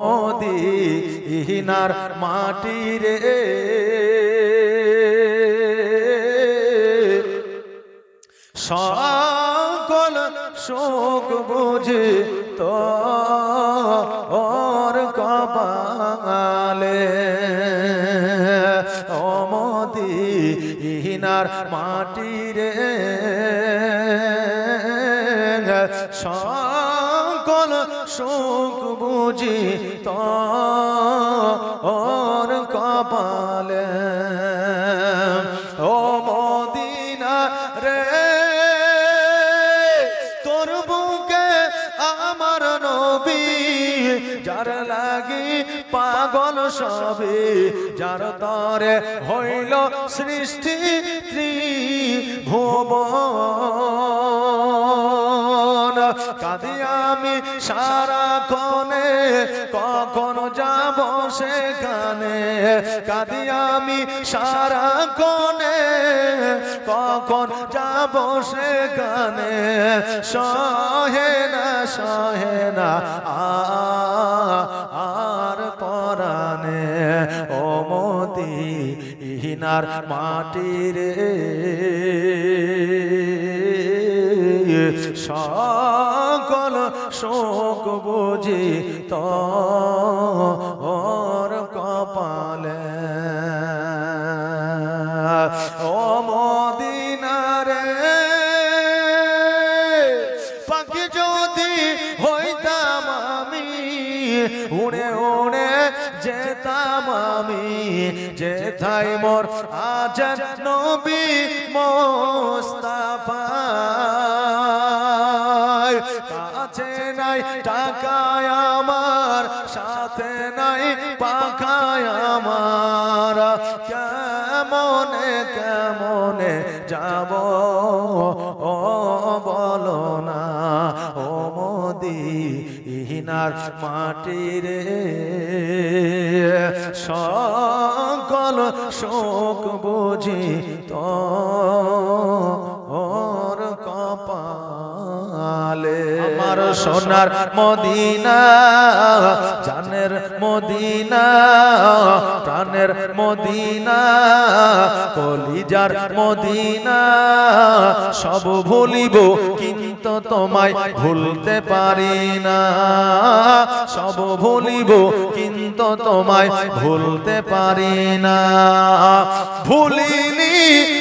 মদিনার মাটি রে। সকল শোক বুঝে তো ওর কপালে অমদিনার মাটি রে। সকল শোক বুঝি তো ওর কপালে। ও মদিনা রে, তোর বুকে আমার নবী, যার লাগি পাগল সবে যার তরে হইল সৃষ্টি ভুবন কাঁদি আমি সারা সেখানে কাঁদি আমি সারা কনে। কখন যাব সেখানে সহে না সহে না আর পরানে ও মতি ইহিনার রে সকল শোক বুঝি তর কপালে। উড়ে উড়ে যেতাম আমি যেথায় মোর আজ নবী মোস্তাফা। কাছে নাই, টাকায় আমার, সাথে নাই, পাখায় আমার। কেমনে কেমনে যাব? ও বলো না, ও মোদি ইহিনার মাটি রে সকল শোক বুঝি তো। কপালে আমার সোনার মদিনা, জানের মদিনা, প্রাণের মদিনা, কলিজার মদিনা, সব ভুলিব কিন্তু তোমায় ভুলতে পারি না। সব ভুলিব কিন্তু তোমায় ভুলতে পারি না। ভুলিনি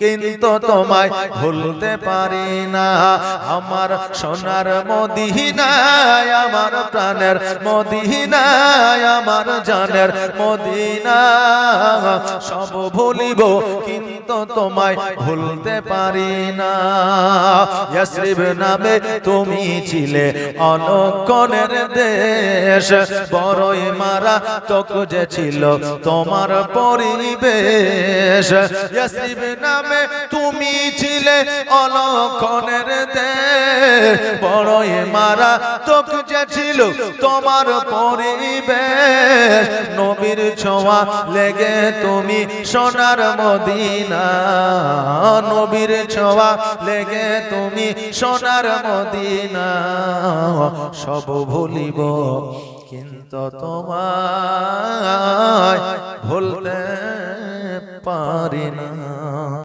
কিন্তু তোমায় ভুলতে পারি না। আমার সোনার মদিনায়, আমার প্রাণের মদিনায়, আমার জানের মদিনা সব ভুলিব, কিন্তু তোমায় ভুলতে পারি না। ইয়াসরিব নামে তুমি ছিলে অলক্ষণের দেশ। বড়ই মারা তোক যে ছিল তোমার পরিবেশ। ইয়াসরিব নামে তুমি ছিলে অলক্ষণের দেশ। বড়ই মারা তোক যে ছিল তোমার পরিবেশ। নবীর ছোঁয়া লেগে তুমি সোনার মদিনা। নবীর ছোঁয়া লেগে তুমি সোনার মদিনা। সব ভুলিব কিন্তু তোমায় ভুলতে পারি না।